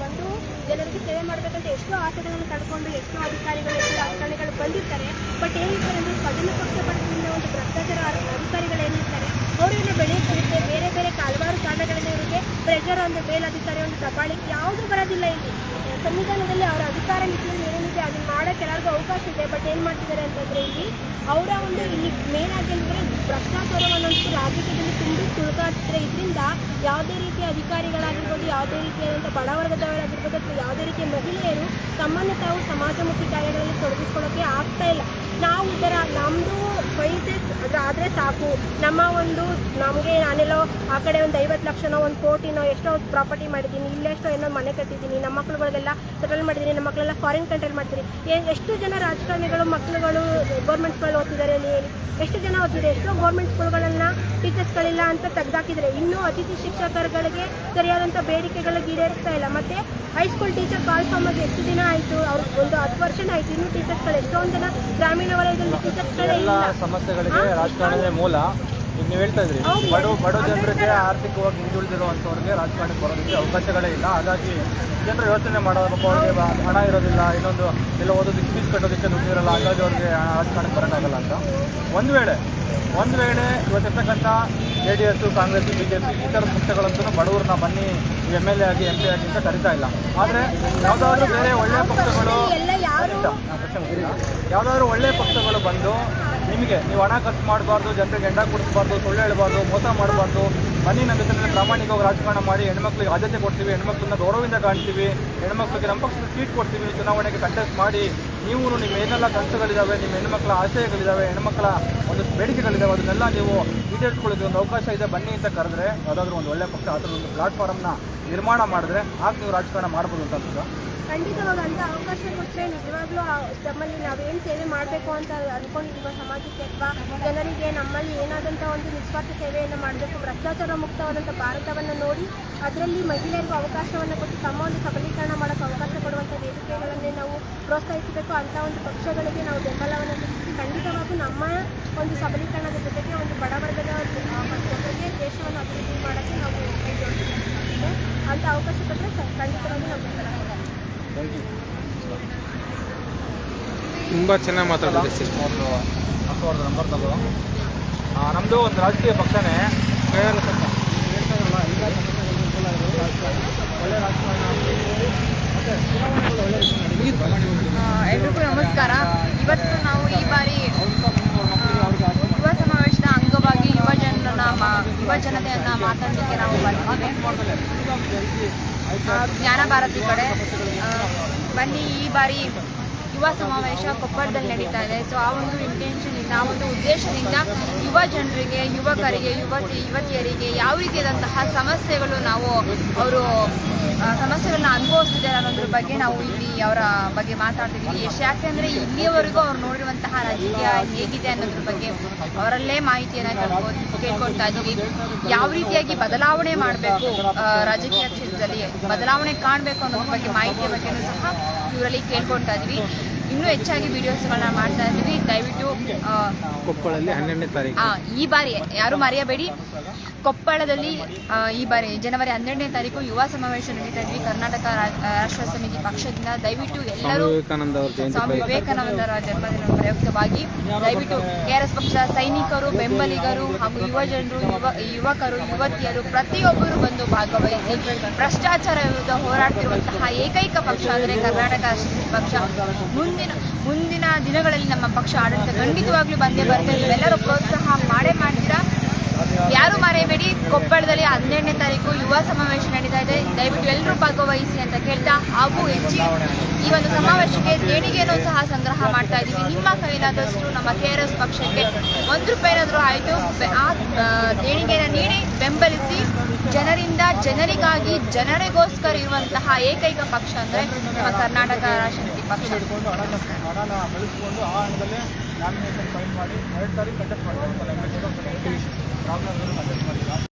ಬಂದು ಜನರಿಗೆ ಸೇವೆ ಮಾಡಬೇಕಂತ ಎಷ್ಟೋ ಆಸೆಗಳನ್ನು ಕಳ್ಕೊಂಡು ಎಷ್ಟೋ ಅಧಿಕಾರಿಗಳು ಎಷ್ಟೋ ಅಧಿಕಾರಿಗಳು ಬಂದಿರ್ತಾರೆ. ಬಟ್ ಏನಿರ್ತಾರೆ ಅಂದರೆ ಸದನ ಪಕ್ಷಪಾತದಿಂದ ಒಂದು ಭ್ರಷ್ಟಾಚಾರ ಅಧಿಕಾರಿಗಳು ಏನಿರ್ತಾರೆ ಅವರನ್ನು ಬೆಳೆಯುತ್ತಿರುತ್ತೆ. ಬೇರೆ ಬೇರೆ ಹಲವಾರು ಕಾರಣಗಳಿಂದ ಇವರಿಗೆ ಪ್ರೆಷರ್ ಒಂದು ಮೇಲಧಿಕಾರಿ ಒಂದು ದಬ್ಬಾಳಿಕೆ ಯಾವುದೂ ಬರೋದಿಲ್ಲ ಇಲ್ಲಿ. ಸಂವಿಧಾನದಲ್ಲಿ ಅವರ ಮಾಡೋಕ್ಕೆ ಎಲ್ಲರಿಗೂ ಅವಕಾಶ ಇದೆ ಬಟ್ ಏನು ಮಾಡ್ತಿದ್ದಾರೆ ಅಂತಂದ್ರೆ ಇಲ್ಲಿ ಅವರ ಒಂದು ಇಲ್ಲಿ ಮೇನ್ ಆಗಿ ಅಂದರೆ ಭ್ರಷ್ಟಾಚಾರವನ್ನಂತೂ ರಾಜಕೀಯದಲ್ಲಿ ತುಂಬಿ ತುಳುಕಾಡ್ತಿದ್ರೆ ಇದರಿಂದ ಯಾವುದೇ ರೀತಿಯ ಅಧಿಕಾರಿಗಳಾಗಿರ್ಬೋದು, ಯಾವುದೇ ರೀತಿಯಾದಂಥ ಬಡವರ್ಗದವರಾಗಿರ್ಬೋದು ಅಥವಾ ಯಾವುದೇ ರೀತಿಯ ಮಹಿಳೆಯರು ತಮ್ಮನ್ನು ತಾವು ಸಮಾಜಮುಖಿ ಕಾರ್ಯಗಳಲ್ಲಿ ತೊಡಗಿಸ್ಕೊಳ್ಳೋಕ್ಕೆ ಆಗ್ತಾ ಇಲ್ಲ. ನಾವು ಇದರ ನಮ್ಮದು ಆದರೆ ಸಾಕು. ನಮ್ಮ ಒಂದು, ನಮಗೆ ನಾನೆಲ್ಲೋ ಆ ಕಡೆ ಒಂದು ಐವತ್ತು ಲಕ್ಷನೋ ಒಂದು ಕೋಟಿನೋ ಎಷ್ಟೋ ಪ್ರಾಪರ್ಟಿ ಮಾಡಿದ್ದೀನಿ ಇಲ್ಲೆಷ್ಟೋ ಏನೋ ಮನೆ ಕಟ್ಟಿದ್ದೀನಿ, ನಮ್ಮ ಮಕ್ಳುಗಳಿಗೆಲ್ಲ ಸೆಟಲ್ ಮಾಡಿದ್ದೀನಿ, ನಮ್ಮ ಮಕ್ಕಳೆಲ್ಲ ಫಾರಿನ್ ಕಂಟ್ರಿಲ್ ಮಾಡ್ತೀನಿ. ಎಷ್ಟು ಜನ ರಾಜಕಾರಣಿಗಳು ಮಕ್ಕಳುಗಳು ಗೌರ್ಮೆಂಟ್ಗಳು ಓದ್ತಿದ್ದಾರೆ ಅಲ್ಲಿ ಹೇಳಿ? ಎಷ್ಟು ಜನ ಓದ್ತಿದ್ದಾರೆ ಎಷ್ಟೋ ಗೌರ್ಮೆಂಟ್ ಸ್ಕೂಲ್ಗಳನ್ನು ಟೀಚರ್ಸ್ಗಳಿಲ್ಲ ಅಂತ ತೆಗೆದಾಕಿದ್ದಾರೆ ಇನ್ನೂ ಅತಿಥಿ ಶಿಕ್ಷಕರುಗಳಿಗೆ ಸರಿಯಾದಂಥ ಬೇಡಿಕೆಗಳು ಈಡೇರಿಸ್ತಾ ಇಲ್ಲ. ಮತ್ತು ಹೈಸ್ಕೂಲ್ ಟೀಚರ್ ಆಗಿ ಎಷ್ಟು ದಿನ ಆಯಿತು? ಅವ್ರಿಗೆ ಒಂದು ಹತ್ತು ವರ್ಷ ಆಯಿತು. ಇನ್ನೂ ಟೀಚರ್ಸ್ಗಳು ಎಷ್ಟೊಂದು ಜನ ಗ್ರಾಮೀಣ ವಲಯದಲ್ಲಿ ಟೀಚರ್ಸ್ಗಳೇ ಇಲ್ಲ. ಸಮಸ್ಯೆಗಳಿಗೆ ರಾಜಕಾರಣದ ಮೂಲ. ಈಗ ನೀವು ಹೇಳ್ತಾ ಇದ್ರಿ ಬಡ ಬಡ ಜನರಿಗೆ ಆರ್ಥಿಕವಾಗಿ ಹಿಂದುಳಿದಿರುವಂಥವ್ರಿಗೆ ರಾಜಕಾರಣಕ್ಕೆ ಬರೋದಕ್ಕೆ ಅವಕಾಶಗಳೇ ಇಲ್ಲ. ಹಾಗಾಗಿ ಜನರು ಯೋಚನೆ ಮಾಡೋದಪ್ಪ ಅವ್ರಿಗೆ ಹಣ ಇರೋದಿಲ್ಲ ಇನ್ನೊಂದು ಎಲ್ಲ ಓದೋದಕ್ಕೆ ಫೀಸ್ ಕಟ್ಟೋದಕ್ಕೆ ದುಡ್ಡಿರಲ್ಲ ಹಾಗಾಗಿ ಅವ್ರಿಗೆ ರಾಜಕಾರಣಕ್ಕೆ ಬರೋಕ್ಕಾಗಲ್ಲ ಅಂತ. ಒಂದು ವೇಳೆ ಒಂದು ವೇಳೆ ಇವತ್ತಿರ್ತಕ್ಕಂಥ J D S Congress B J P ಈ ಥರದ ಪಕ್ಷಗಳಂತೂ ಬಡವ್ರನ್ನ ಬನ್ನಿ ಎಂ ಎಲ್ ಎ ಆಗಿ ಎಂ ಪಿ ಆಗಿ ಅಂತ ಕರಿತಾ ಇಲ್ಲ. ಆದರೆ ಯಾವುದಾದ್ರೂ ಬೇರೆ ಒಳ್ಳೆಯ ಪಕ್ಷಗಳು ಯಾವುದಾದ್ರೂ ಯಾರು ಯಾವುದಾದ್ರು ಒಳ್ಳೆ ಪಕ್ಷಗಳು ಬಂದು ನಿಮಗೆ ನೀವು ಹಣ ಖರ್ಚು ಮಾಡಬಾರ್ದು, ಜನರಿಗೆ ಎಂಡ ಕೊಡಿಸಬಾರ್ದು, ಸುಳ್ಳು ಹೇಳಬಾರ್ದು, ಮೋಸ ಮಾಡಬಾರ್ದು, ಬನ್ನಿ ನಮ್ಮ ಜೊತೆ ಪ್ರಾಮಾಣಿಕವಾಗಿ ರಾಜಕಾರಣ ಮಾಡಿ, ಹೆಣ್ಮಕ್ಳಿಗೆ ಆದ್ಯತೆ ಕೊಡ್ತೀವಿ, ಹೆಣ್ಮಕ್ಳನ್ನ ಗೌರವದಿಂದ ಕಾಣ್ತೀವಿ, ಹೆಣ್ಮಕ್ಳಿಗೆ ನಮ್ಮ ಪಕ್ಷದ ಸೀಟ್ ಕೊಡ್ತೀವಿ ಚುನಾವಣೆಗೆ ಕಂಟೆಸ್ಟ್ ಮಾಡಿ, ನೀವು ನಿಮ್ಮ ಏನೆಲ್ಲ ಕನಸುಗಳಿದ್ದಾವೆ ನಿಮ್ಮ ಹೆಣ್ಮಕ್ಳ ಆಶಯಗಳಿದ್ದಾವೆ ಹೆಣ್ಮಕ್ಳ ಒಂದು ಬೇಡಿಕೆಗಳಿದ್ದಾವೆ ಅದನ್ನೆಲ್ಲ ನೀವು ಈಡೇರಿಸ್ಕೊಳ್ಳೋದಕ್ಕೆ ಒಂದು ಅವಕಾಶ ಇದೆ, ಬನ್ನಿ ಅಂತ ಕರೆದ್ರೆ ಯಾವುದಾದ್ರೂ ಒಂದು ಒಳ್ಳೆ ಪಕ್ಷ ಥರದ ಒಂದು ಪ್ಲಾಟ್ಫಾರ್ಮ್ನ ನಿರ್ಮಾಣ ಮಾಡಿದ್ರೆ ಆಗ ನೀವು ರಾಜಕಾರಣ ಮಾಡ್ಬೋದು ಅಂತ ಅನ್ಸುತ್ತೆ? ಖಂಡಿತವಾಗ ಅಂತ ಅವಕಾಶ ನಮ್ಮಲ್ಲಿ ನಾವೇನು ಸೇವೆ ಮಾಡಬೇಕು ಅಂತ ಅನ್ಕೊಂಡಿರುವ ಸಮಾಜಕ್ಕೆ ಅಥವಾ ಜನರಿಗೆ ನಮ್ಮಲ್ಲಿ ಏನಾದಂಥ ಒಂದು ನಿಸ್ವಾರ್ಥ ಸೇವೆಯನ್ನು ಮಾಡಬೇಕು, ಭ್ರಷ್ಟಾಚಾರ ಮುಕ್ತವಾದಂಥ ಭಾರತವನ್ನು ನೋಡಿ ಅದರಲ್ಲಿ ಮಹಿಳೆಯರಿಗೂ ಅವಕಾಶವನ್ನು ಕೊಟ್ಟು ತಮ್ಮ ಒಂದು ಸಬಲೀಕರಣ ಮಾಡೋಕ್ಕೆ ಅವಕಾಶ ಕೊಡುವಂಥ ವೇದಿಕೆಗಳನ್ನೇ ನಾವು ಪ್ರೋತ್ಸಾಹಿಸಬೇಕು ಅಂಥ ಒಂದು ಪಕ್ಷಗಳಿಗೆ ನಾವು ಬೆಂಬಲವನ್ನು ಸೂಚಿಸಿ ಖಂಡಿತವಾಗೂ ನಮ್ಮ ಒಂದು ಸಬಲೀಕರಣದ ಜೊತೆಗೆ ಒಂದು ಬಡವರ್ಗದ ಜೊತೆಗೆ ದೇಶವನ್ನು ಅಭಿವೃದ್ಧಿ ಮಾಡೋಕ್ಕೆ ನಾವು ಅಂಥ ಅವಕಾಶ ಕೊಟ್ಟರೆ ಖಂಡಿತವಾಗಿ ನಾವು ಬೆಂಬಲ. ತುಂಬ ಚೆನ್ನಾಗಿ ಮಾತಾಡಿದೆ ಸರ್. ಅವ್ರದ್ದು ನಂಬರ್ ತಗೋ ನಮ್ಮದು ಒಂದು ರಾಜಕೀಯ ಪಕ್ಷನೇ. ಎಲ್ರಿಗೂ ನಮಸ್ಕಾರ. ಇವತ್ತು ನಾವು ಈ ಬಾರಿ ಯುವ ಸಮಾವೇಶದ ಅಂಗವಾಗಿ ಯುವ ಜನರನ್ನ ಯುವ ಜನತೆಯನ್ನ ಮಾತಾಡಲಿಕ್ಕೆ ನಾವು ಬಂದಿದ್ದೇವೆ. ಆ, ಜ್ಞಾನ ಭಾರತಿ ಕಡೆ ಬನ್ನಿ ಈ ಬಾರಿ ಯುವ ಸಮಾವೇಶ ಕೊಪ್ಪಳದಲ್ಲಿ ನಡೀತಾ ಇದೆ. ಸೊ ಆ ಒಂದು ಇಂಟೆನ್ಷನ್ ಇಂದ, ಆ ಒಂದು ಉದ್ದೇಶದಿಂದ ಯುವ ಜನರಿಗೆ, ಯುವಕರಿಗೆ, ಯುವತಿ, ಯುವತಿಯರಿಗೆ ಯಾವ ರೀತಿಯಾದಂತಹ ಸಮಸ್ಯೆಗಳು ನಾವು ಅವರು ಸಮಸ್ಯೆಗಳನ್ನ ಅನುಭವಿಸ್ತಿದ್ದಾರೆ ಅನ್ನೋದ್ರ ಬಗ್ಗೆ ನಾವು ಇಲ್ಲಿ ಅವರ ಬಗ್ಗೆ ಮಾತಾಡ್ತಿದ್ದೀವಿ ಎಷ್ಟು ಯಾಕೆಂದರೆ ಇಲ್ಲಿಯವರೆಗೂ ಅವ್ರು ನೋಡಿರುವಂತಹ ರಾಜಕೀಯ ಹೇಗಿದೆ ಅನ್ನೋದ್ರ ಬಗ್ಗೆ ಅವರಲ್ಲೇ ಮಾಹಿತಿಯನ್ನು ಕೇಳ್ಬೋದು ಕೇಳ್ಕೊಳ್ತಾ ಇದ್ದೀವಿ ಯಾವ ರೀತಿಯಾಗಿ ಬದಲಾವಣೆ ಮಾಡಬೇಕು ರಾಜಕೀಯ ಕ್ಷೇತ್ರದಲ್ಲಿ, ಬದಲಾವಣೆ ಕಾಣಬೇಕು ಅನ್ನೋದ್ರ ಬಗ್ಗೆ ಮಾಹಿತಿಯ ಬಗ್ಗೆ ಸಹ ಇವರಲ್ಲಿ ಕೇಳ್ಕೊಳ್ತಾ ಇದ್ದೀವಿ ಇನ್ನೂ ಹೆಚ್ಚಾಗಿ ವಿಡಿಯೋಸ್ಗಳನ್ನ ಮಾಡ್ತಾ ಇದ್ದೀವಿ. ದಯವಿಟ್ಟು ಆ, ಕೊಪ್ಪಳಲ್ಲಿ ಹನ್ನೆರಡನೇ ತಾರೀಕು. ಈ ಬಾರಿ ಯಾರು ಮರೆಯಬೇಡಿ. ಕೊಪ್ಪಳದಲ್ಲಿ ಈ ಬಾರಿ ಜನವರಿ ಹನ್ನೆರಡನೇ ತಾರೀಕು ಯುವ ಸಮಾವೇಶ ನಡೀತಾ ಇದ್ವಿ. ಕರ್ನಾಟಕ ರಾಷ್ಟ್ರ ಸಮಿತಿ ಪಕ್ಷದಿಂದ. ದಯವಿಟ್ಟು ಎಲ್ಲರೂ ಸ್ವಾಮಿ ವಿವೇಕಾನಂದರ ಜನ್ಮದಿನ ಪ್ರಯುಕ್ತವಾಗಿ ದಯವಿಟ್ಟು ಕೆಆರ್ಎಸ್ ಪಕ್ಷದ ಸೈನಿಕರು ಬೆಂಬಲಿಗರು ಹಾಗೂ ಯುವ ಜನರು ಯುವ ಯುವಕರು ಯುವತಿಯರು ಪ್ರತಿಯೊಬ್ಬರು ಬಂದು ಭಾಗವಹಿಸಿ ಭ್ರಷ್ಟಾಚಾರ ವಿರುದ್ಧ ಹೋರಾಡ್ತಿರುವಂತಹ ಏಕೈಕ ಪಕ್ಷ ಅಂದರೆ ಕರ್ನಾಟಕ ರಾಷ್ಟ್ರ ಮುಂದೆ ಪಕ್ಷ ಮುಂದಿನ ಮುಂದಿನ ದಿನಗಳಲ್ಲಿ ನಮ್ಮ ಪಕ್ಷ ಆಡಳಿತ ಖಂಡಿತವಾಗ್ಲೂ ಬಂದೇ ಬರುತ್ತೆ. ನೀವೆಲ್ಲರೂ ಪ್ರೋತ್ಸಾಹ ಮಾಡೇ ಮಾಡ್ತೀರಾ? ಯಾರು ಮರೆಯಬೇಡಿ. ಕೊಪ್ಪಳದಲ್ಲಿ ಹನ್ನೆರಡನೇ ತಾರೀಕು ಯುವ ಸಮಾವೇಶ ನಡೀತಾ ಇದೆ. ದಯವಿಟ್ಟು ಎಲ್ಲರೂ ಭಾಗವಹಿಸಿ ಅಂತ ಕೇಳ್ತಾ ಹಾಗೂ ಹೆಚ್ಚಿ ಈ ಒಂದು ಸಮಾವೇಶಕ್ಕೆ ದೇಣಿಗೆಯನ್ನು ಸಹ ಸಂಗ್ರಹ ಮಾಡ್ತಾ ಇದ್ದೀವಿ. ನಿಮ್ಮ ಕೈಲಾದಷ್ಟು ನಮ್ಮ ಕೆ ಆರ್ ಎಸ್ ಪಕ್ಷಕ್ಕೆ ಒಂದು ರೂಪಾಯಿನಾದರೂ ಆಯಿತು ಆ ದೇಣಿಗೆಯನ್ನು ನೀಡಿ ಬೆಂಬಲಿಸಿ ಜನರಿಂದ ಜನರಿಗಾಗಿ ಜನರಿಗೋಸ್ಕರ ಇರುವಂತಹ ಏಕೈಕ ಪಕ್ಷ ಅಂದರೆ ನಮ್ಮ ಕರ್ನಾಟಕ ರಾಷ್ಟ್ರ ಪಕ್ಷ ಹಿಡ್ಕೊಂಡು ಹಣ ಹಣನ ಬೆಳೆಸ್ಕೊಂಡು ಆ ಹಣದಲ್ಲೇ ನಾಮಿನೇಷನ್ ಫೈಲ್ ಮಾಡಿ, ಎರಡು ತಾರೀಕು ಕಂಡಕ್ಟ್ ಮಾಡ್ತಾರೆ ರಾಮನಗರ ಕಂಡಕ್ಟ್ ಮಾಡಿ